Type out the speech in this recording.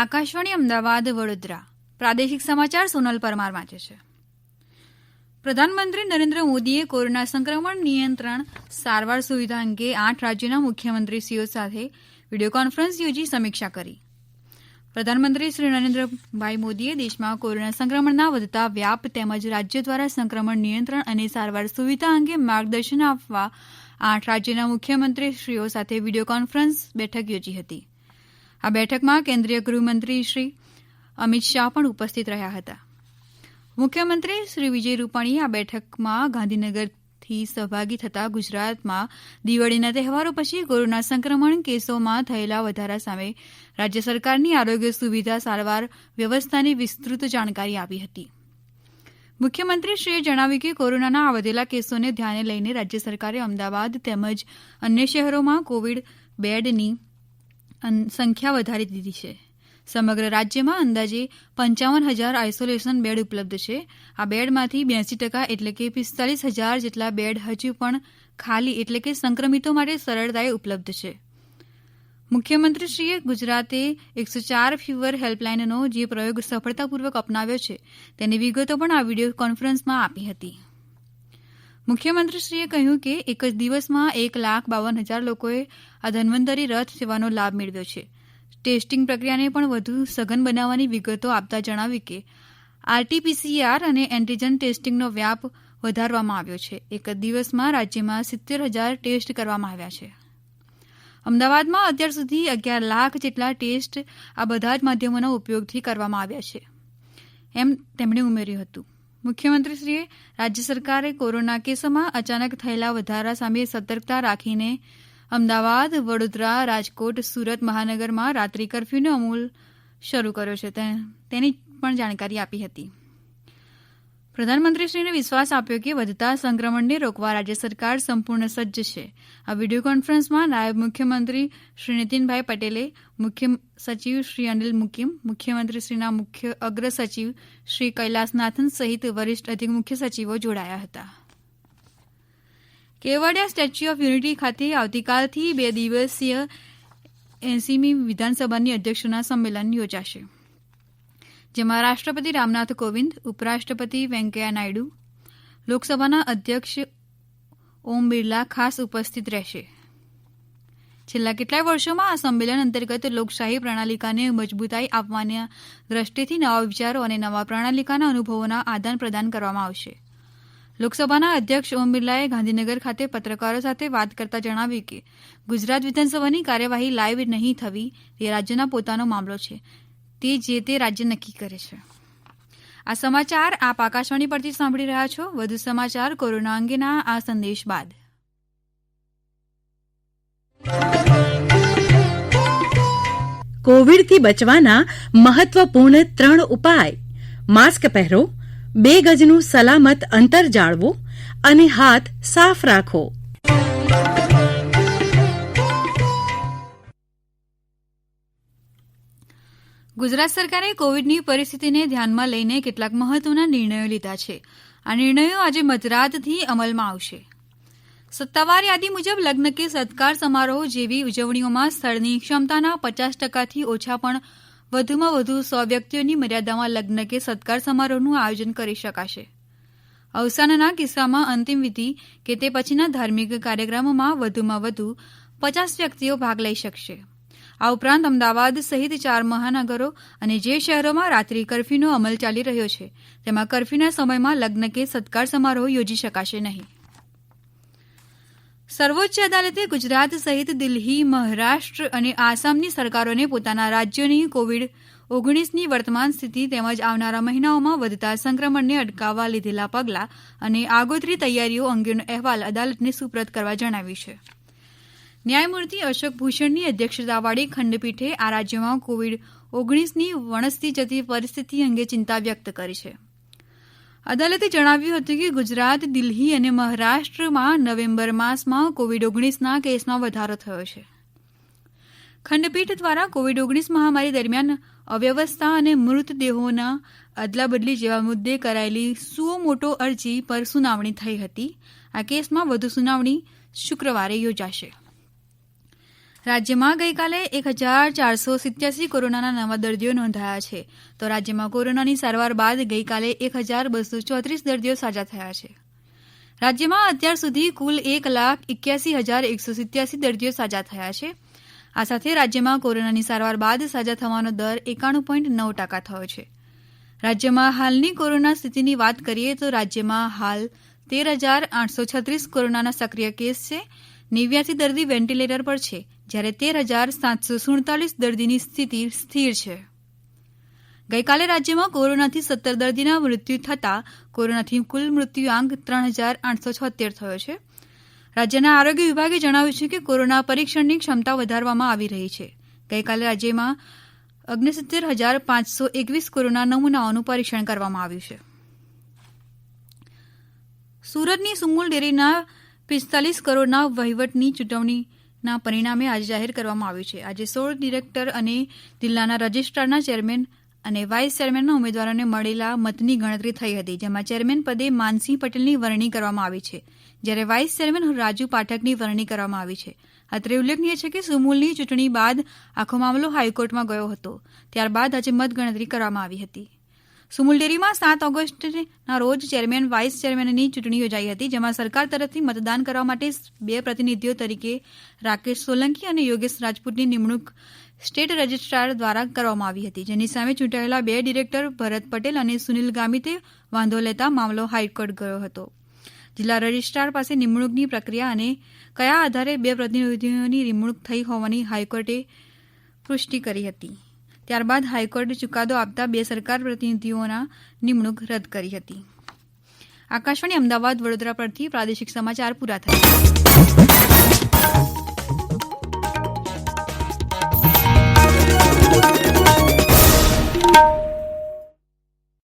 આકાશવાણી અમદાવાદ, વડોદરા. પ્રાદેશિક સમાચાર સોનલ પરમાર વાંચે છે. પ્રધાનમંત્રી નરેન્દ્ર મોદીએ કોરોના સંક્રમણ નિયંત્રણ સારવાર સુવિધા અંગે આઠ રાજ્યોના મુખ્યમંત્રીશ્રીઓ સાથે વીડિયો કોન્ફરન્સ યોજી સમીક્ષા કરી. પ્રધાનમંત્રી શ્રી નરેન્દ્રભાઈ મોદીએ દેશમાં કોરોના સંક્રમણના વધતા વ્યાપ તેમજ રાજ્ય દ્વારા સંક્રમણ નિયંત્રણ અને સારવાર સુવિધા અંગે માર્ગદર્શન આપવા આઠ રાજ્યોના મુખ્યમંત્રીશ્રીઓ સાથે વીડિયો કોન્ફરન્સ બેઠક યોજી હતી. આ બેઠકમાં કેન્દ્રીય ગૃહમંત્રી શ્રી અમિત શાહ પણ ઉપસ્થિત રહ્યા હતા. મુખ્યમંત્રી શ્રી વિજય રૂપાણીએ આ બેઠકમાં ગાંધીનગરથી સહભાગી થતાં ગુજરાતમાં દિવાળીના તહેવારો પછી કોરોના સંક્રમણ કેસોમાં થયેલા વધારા સામે રાજ્ય સરકારની આરોગ્ય સુવિધા સારવાર વ્યવસ્થાની વિસ્તૃત જાણકારી આપી હતી. મુખ્યમંત્રીશ્રીએ જણાવ્યું કે કોરોનાના આ વધેલા કેસોને ધ્યાને લઈને રાજ્ય સરકારે અમદાવાદ તેમજ અન્ય શહેરોમાં કોવિડ બેડની સંખ્યા વધારી દીધી છે. સમગ્ર રાજ્યમાં અંદાજે પંચાવન હજાર આઇસોલેશન બેડ ઉપલબ્ધ છે. આ બેડમાંથી બ્યાસી ટકા એટલે કે પિસ્તાલીસ હજાર જેટલા બેડ હજુ પણ ખાલી એટલે કે સંક્રમિતો માટે સરળતાએ ઉપલબ્ધ છે. મુખ્યમંત્રીશ્રીએ ગુજરાતે એકસો ચાર ફીવર હેલ્પલાઇનનો જે પ્રયોગ સફળતાપૂર્વક અપનાવ્યો છે, તેની વિગતો પણ આ વીડિયો કોન્ફરન્સમાં આપી હતી. મુખ્યમંત્રીશ્રીએ કહ્યું કે એક જ દિવસમાં એક લાખ બાવન હજાર લોકોએ આ ધન્વંતરી રથ સેવાનો લાભ મેળવ્યો છે. ટેસ્ટિંગ પ્રક્રિયાને પણ વધુ સઘન બનાવવાની વિગતો આપતા જણાવ્યું કે, આરટીપીસીઆર અને એન્ટીજન ટેસ્ટિંગનો વ્યાપ વધારવામાં આવ્યો છે. એક જ દિવસમાં રાજ્યમાં સિત્તેર હજાર ટેસ્ટ કરવામાં આવ્યા છે. અમદાવાદમાં અત્યાર સુધી અગિયાર લાખ જેટલા ટેસ્ટ આ બધા જ માધ્યમોના ઉપયોગથી કરવામાં આવ્યા છે. એમ તેમણે ઉમેર્યું હતું. મુખ્યમંત્રીશ્રીએ રાજ્ય સરકારે કોરોના કેસોમાં અચાનક થયેલા વધારા સામે સતર્કતા રાખીને અમદાવાદ, વડોદરા, રાજકોટ, સુરત મહાનગરમાં રાત્રિ કરફ્યુનો અમલ શરૂ કર્યો છે. તેની પણ જાણકારી આપી હતી. પ્રધાનમંત્રીશ્રીને વિશ્વાસ આપ્યો કે વધતા સંક્રમણને રોકવા રાજ્ય સરકાર સંપૂર્ણ સજ્જ છે. આ વીડિયો કોન્ફરન્સમાં નાયબ મુખ્યમંત્રી શ્રી નીતિનભાઈ પટેલે, મુખ્ય સચિવ શ્રી અનિલ મુકિમ, મુખ્યમંત્રીશ્રીના મુખ્ય અગ્ર સચિવ શ્રી કૈલાસનાથન સહિત વરિષ્ઠ અધિક મુખ્ય સચિવો જોડાયા હતા. કેવડિયા સ્ટેચ્યુ ઓફ યુનિટી ખાતે આવતીકાલથી બે દિવસીય એસીમી વિધાનસભાની અધ્યક્ષોના સંમેલન યોજાશે. જેમાં રાષ્ટ્રપતિ રામનાથ કોવિંદ, ઉપરાષ્ટ્રપતિ વેંકૈયા નાયડુ, લોકસભાના અધ્યક્ષ ઓમ બિરલા ખાસ ઉપસ્થિત રહેશે. છેલ્લા કેટલાય વર્ષોમાં આ સંમેલન અંતર્ગત લોકશાહી પ્રણાલિકાને મજબૂતાઈ આપવાની દ્રષ્ટિથી નવા વિચારો અને નવા પ્રણાલિકાના અનુભવોના આદાન પ્રદાન કરવામાં આવશે. લોકસભાના અધ્યક્ષ ઓમ બિરલાએ ગાંધીનગર ખાતે પત્રકારો સાથે વાત કરતા જણાવ્યું કે, ગુજરાત વિધાનસભાની કાર્યવાહી લાઇવ નહીં થવી તે રાજ્યના પોતાનો મામલો છે. તે જે તે રાજ્ય નક્કી કરે છે. આ સમાચાર આપ આકાશવાણી પરથી સાંભળી રહ્યા છો. વધુ સમાચાર કોરોના અંગેના આ સંદેશ બાદ. કોવિડથી બચવાના મહત્વપૂર્ણ ત્રણ ઉપાય. માસ્ક પહેરો, બે ગજનું સલામત અંતર જાળવો અને હાથ સાફ રાખો. ગુજરાત સરકારે કોવિડની પરિસ્થિતિને ધ્યાનમાં લઈને કેટલાક મહત્વના નિર્ણયો લીધા છે. આ નિર્ણયો આજે મધરાતથી અમલમાં આવશે. સત્તાવાર યાદી મુજબ લગ્ન કે સત્કાર સમારોહ જેવી ઉજવણીઓમાં સ્થળની ક્ષમતાના પચાસ ટકાથી ઓછા પણ વધુમાં વધુ સો વ્યક્તિઓની મર્યાદામાં લગ્ન કે સત્કાર સમારોહનું આયોજન કરી શકાશે. અવસાનના કિસ્સામાં અંતિમ વિધિ કે તે પછીના ધાર્મિક કાર્યક્રમોમાં વધુમાં વધુ પચાસ વ્યક્તિઓ ભાગ લઈ શકશે. આ ઉપરાંત અમદાવાદ સહિત ચાર મહાનગરો અને જે શહેરોમાં રાત્રિ કરફ્યુનો અમલ ચાલી રહ્યો છે, તેમાં કરફ્યુના સમયમાં લગ્ન કે સત્કાર સમારોહ યોજી શકાશે નહીં. સર્વોચ્ચ અદાલતે ગુજરાત સહિત દિલ્હી, મહારાષ્ટ્ર અને આસામની સરકારોને પોતાના રાજ્યોની કોવિડ ઓગણીસની વર્તમાન સ્થિતિ તેમજ આવનારા મહિનાઓમાં વધતા સંક્રમણને અટકાવવા લીધેલા પગલાં અને આગોતરી તૈયારીઓ અંગેનો અહેવાલ અદાલતને સુપ્રત કરવા જણાવ્યું છે. ન્યાયમૂર્તિ અશોક ભૂષણની અધ્યક્ષતાવાળી ખંડપીઠે આ રાજ્યોમાં કોવિડ ઓગણીસની વણસતી જતી પરિસ્થિતિ અંગે ચિંતા વ્યક્ત કરી છે. અદાલતે જણાવ્યું હતું કે ગુજરાત, દિલ્હી અને મહારાષ્ટ્રમાં નવેમ્બર માસમાં કોવિડ ઓગણીસના કેસમાં વધારો થયો છે. ખંડપીઠ દ્વારા કોવિડ ઓગણીસ મહામારી દરમિયાન અવ્યવસ્થા અને મૃતદેહોના અદલાબદલી જેવા મુદ્દે કરાયેલી સુઓ મોટો અરજી પર સુનાવણી થઈ હતી. આ કેસમાં વધુ સુનાવણી શુક્રવારે યોજાશે. રાજ્યમાં ગઈકાલે એક હજાર ચારસો સિત્યાસી કોરોનાના નવા દર્દીઓ નોંધાયા છે. તો રાજ્યમાં કોરોનાની સારવાર બાદ ગઈકાલે એક હજાર બસો ચોત્રીસ દર્દીઓ સાજા થયા છે. રાજ્યમાં અત્યાર સુધી કુલ એક લાખ એક્યાસી હજાર એકસો સિત્યાસી દર્દીઓ સાજા થયા છે. આ સાથે રાજ્યમાં કોરોનાની સારવાર બાદ સાજા થવાનો દર એકાણું પોઈન્ટ નવ ટકા થયો છે. રાજ્યમાં હાલની કોરોના સ્થિતિની વાત કરીએ તો રાજ્યમાં હાલ તેર હજાર આઠસો છત્રીસ કોરોનાના સક્રિય કેસ છે. નેવ્યાસી દર્દી વેન્ટિલેટર પર છે, જ્યારે તેર હજાર સાતસો સુડતાલીસ દર્દીની સ્થિતિ સ્થિર છે. ગઈકાલે રાજ્યમાં કોરોનાથી સત્તર દર્દીના મૃત્યુ થતાં કોરોનાથી કુલ મૃત્યુઆંક ત્રણ હજાર આઠસો છોત્તેર થયો છે. રાજ્યના આરોગ્ય વિભાગે જણાવ્યું છે કે કોરોના પરીક્ષણની ક્ષમતા વધારવામાં આવી રહી છે. ગઈકાલે રાજ્યમાં ઓગણસિત્તેર હજાર પાંચસો એકવીસ કોરોના નમૂનાઓનું પરીક્ષણ કરવામાં આવ્યું છે. સુરતની સુમૂલ ડેરીના પિસ્તાલીસ કરોડના વહીવટની ચૂંટવણીના પરિણામે આજે જાહેર કરવામાં આવ્યું છે. આજે સોળ ડિરેક્ટર અને જિલ્લાના રજિસ્ટ્રારના ચેરમેન અને વાઇસ ચેરમેનના ઉમેદવારોને મળેલા મતની ગણતરી થઈ હતી, જેમાં ચેરમેન પદે માનસિંહ પટેલની વરણી કરવામાં આવી છે. જ્યારે વાઇસ ચેરમેન રાજુ પાઠકની વરણી કરવામાં આવી છે. અત્રે ઉલ્લેખનીય છે કે સુમુલની ચૂંટણી બાદ આખો મામલો હાઈકોર્ટમાં ગયો હતો. ત્યારબાદ આજે મતગણતરી કરવામાં આવી હતી. સુમુલ ડેરીમાં સાત ઓગસ્ટના રોજ ચેરમેન, વાઇસ ચેરમેનની ચૂંટણી યોજાઈ હતી, જેમાં સરકાર તરફથી મતદાન કરવા માટે બે પ્રતિનિધિઓ તરીકે રાકેશ સોલંકી અને યોગેશ રાજપૂતની નિમણૂક સ્ટેટ રજિસ્ટ્રાર દ્વારા કરવામાં આવી હતી. જેની સામે ચૂંટાયેલા બે ડિરેક્ટર, ભરત પટેલ અને સુનિલ ગામિતે વાંધો લેતા મામલો હાઈકોર્ટ ગયો હતો. જિલ્લા રજિસ્ટ્રાર પાસે નિમણૂકની પ્રક્રિયા અને કયા આધારે બે પ્રતિનિધિઓની નિમણૂક થઈ હોવાની હાઈકોર્ટે પુષ્ટિ કરી હતી. ત્યારબાદ હાઈકોર્ટે ચુકાદો આપતા બે સરકાર પ્રતિનિધિઓના નિમણૂક રદ કરી હતી. આકાશવાણી અમદાવાદ વડોદરા પરથી પ્રાદેશિક સમાચાર પૂરા થયા.